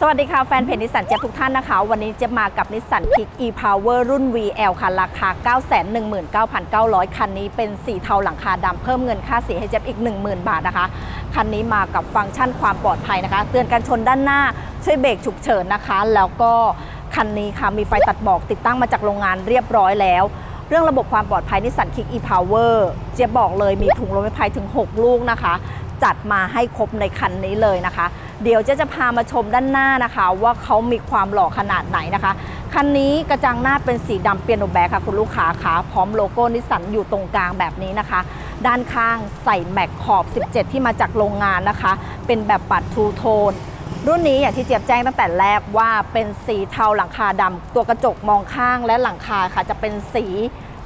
สวัสดีค่ะ แฟนเพจนิสสันเจี๊ยบทุกท่านนะคะ วันนี้เจะมากับนิสสันคิก e-power รุ่น VL ค่ะ ราคา 919,900 คันนี้เป็นสีเทาหลังคาดำเพิ่มเงินค่าสีให้เจี๊ยบอีก 10,000 บาทนะคะ คันนี้มากับฟังก์ชันความปลอดภัยนะคะ เตือนการชนด้านหน้าช่วยเบรกฉุกเฉินนะคะ แล้วก็คันนี้ค่ะมีไฟตัดหมอกติดตั้งมาจากโรงงานเรียบร้อยแล้วเรื่องระบบความปลอดภัยนิสสันคิก e-power เจ๊บบอกเลยมีถุงลมนิรภัยถึง 6 ลูกนะคะ จัดมาให้ครบในคันนี้เลยนะคะ เดี๋ยวจะจะพามาชมด้านหน้านะคะ ว่าเขามีความหล่อขนาดไหนนะคะ คันนี้กระจังหน้าเป็นสีดำเปียโนแบ็คค่ะคุณลูกค้าคะพร้อมโลโก้นิสสันอยู่ตรงกลางแบบนี้นะคะ ด้านข้างใส่แม็กขอบ 17 ที่มาจากโรงงานนะคะ เป็นแบบปัดทูโทนรุ่นนี้อย่างที่เจี๊ยบแจ้งตั้งแต่แรกว่าเป็นสีเทาหลังคาดำตัวกระจกมองข้างและหลังคาค่ะจะเป็นสี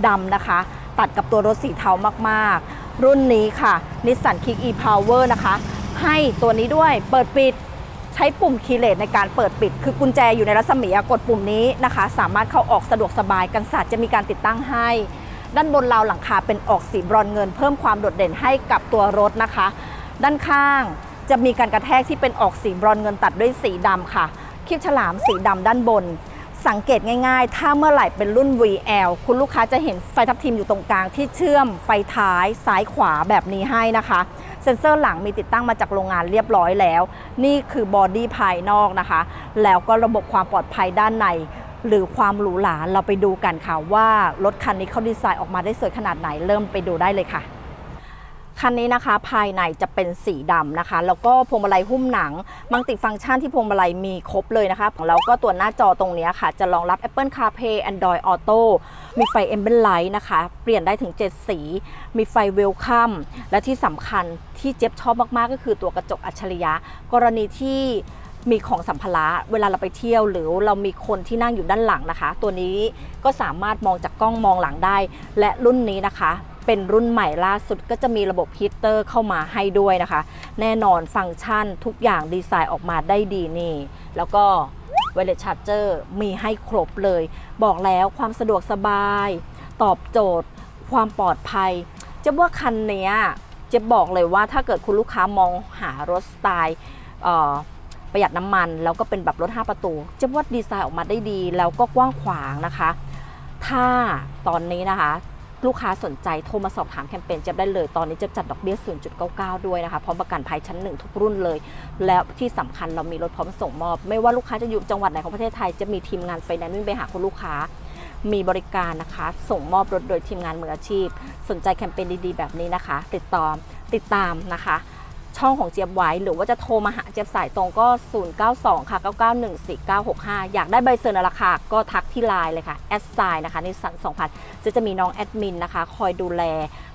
ดำนะคะ ตัดกับตัวรถสีเทามากๆ รุ่นนี้ค่ะนิสสันคิก e-power นะคะ ให้ตัวนี้ด้วยเปิดปิดใช้ปุ่มคีย์เลสในการเปิดปิด คือกุญแจอยู่ในรัศมีกดปุ่มนี้นะคะ สามารถเข้าออกสะดวกสบายกันศาสตร์จะมีการติดตั้งให้ ด้านบนราวหลังคาเป็นออกสีบรอนเงิน เพิ่มความโดดเด่นให้กับตัวรถนะคะ ด้านข้างจะมีการกระแทกที่เป็นออกสีบรอนเงินตัดด้วยสีดำค่ะคิ้วฉลามสีดำด้านบน สังเกตง่ายๆ ถ้าเมื่อไหร่เป็นรุ่น VL คุณลูกค้าจะเห็นไฟทับทิมอยู่ตรงกลางที่เชื่อมไฟท้ายซ้ายขวาแบบนี้ให้นะคะ เซ็นเซอร์หลังมีติดตั้งมาจากโรงงานเรียบร้อยแล้ว นี่คือบอดี้ภายนอกนะคะ แล้วก็ระบบความปลอดภัยด้านใน หรือความหรูหราเราไปดูกันค่ะว่ารถคันนี้เขาดีไซน์ออกมาได้สวยขนาดไหนเริ่มไปดูได้เลยค่ะ คันนี้นะคะภายในจะเป็นสีดำนะคะ แล้วก็พวงมาลัยหุ้มหนัง มัลติฟังก์ชันที่พวงมาลัยมีครบเลยนะคะแล้วก็ตัวหน้าจอตรงนี้ค่ะ จะรองรับ Apple CarPlay Android Auto มีไฟ Ambient Light นะคะ เปลี่ยนได้ถึง 7 สี มีไฟ Welcome และที่สำคัญที่เจ็บชอบมากๆ ก็คือตัวกระจกอัจฉริยะ กรณีที่มีของสัมภาระเวลาเราไปเที่ยวหรือเรามีคนที่นั่งอยู่ด้านหลังนะคะ ตัวนี้ก็สามารถมองจากกล้องมองหลังได้ และรุ่นนี้นะคะ เป็นรุ่นใหม่ล่าสุดก็จะมีระบบฮีตเตอร์เข้ามาให้ด้วยนะคะ แน่นอนฟังก์ชันทุกอย่างดีไซน์ออกมาได้ดีนี่ แล้วก็เวลชาร์เจอร์มีให้ครบเลย บอกแล้วความสะดวกสบาย ตอบโจทย์ ความปลอดภัย จะว่าคันเนี้ยจะบอกเลยว่าถ้าเกิดคุณลูกค้ามองหารถสไตล์ประหยัดน้ำมัน แล้วก็เป็นแบบรถ 5 ประตูจะว่าดีไซน์ออกมาได้ดี แล้วก็กว้างขวางนะคะ ถ้าตอนนี้นะคะ ลูกค้าสนใจโทรมาสอบถามแคมเปญเจ็บได้เลย ตอนนี้จะจัดดอกเบี้ย 0.99 ด้วยนะคะพร้อมประกันภัยชั้นหนึ่งทุกรุ่นเลย แล้วที่สำคัญเรามีรถพร้อมส่งมอบ ไม่ว่าลูกค้าจะอยู่จังหวัดไหนของประเทศไทยจะมีทีมงานไฟแนนซ์วิ่งไปหาคุณลูกค้า มีบริการนะคะ ส่งมอบรถโดยทีมงานมืออาชีพ สนใจแคมเปญดีๆแบบนี้นะคะ ติดต่อติดตามนะคะ ช่องของเจี๊ยบไว้ หรือว่าจะโทรมาหาเจี๊ยบสายตรงก็ 092 ค่ะ 9914965 อยากได้ใบเซอร์นราคาก็ทักที่ไลน์เลยค่ะแอดไซน์นะคะนิสัน2000 จะจะมีน้องแอดมินนะคะ คอยดูแล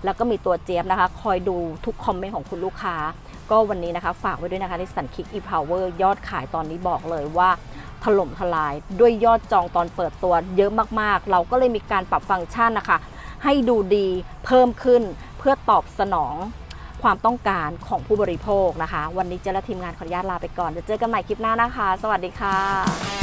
แล้วก็มีตัวเจี๊ยบนะคะ คอยดูทุกคอมเมนต์ของคุณลูกค้า ก็วันนี้นะคะ ฝากไว้ด้วยนะคะนิสันคิก e-power ยอดขายตอนนี้บอกเลยว่าถล่มทลายด้วยยอดจองตอนเปิดตัวเยอะมากๆ เราก็เลยมีการปรับฟังก์ชันนะคะ ให้ดูดีเพิ่มขึ้นเพื่อตอบสนอง ความต้องการของผู้บริโภคนะคะ วันนี้เจและทีมงานขออนุญาตลาไปก่อนเดี๋ยวเจอกันใหม่คลิปหน้านะคะ สวัสดีค่ะ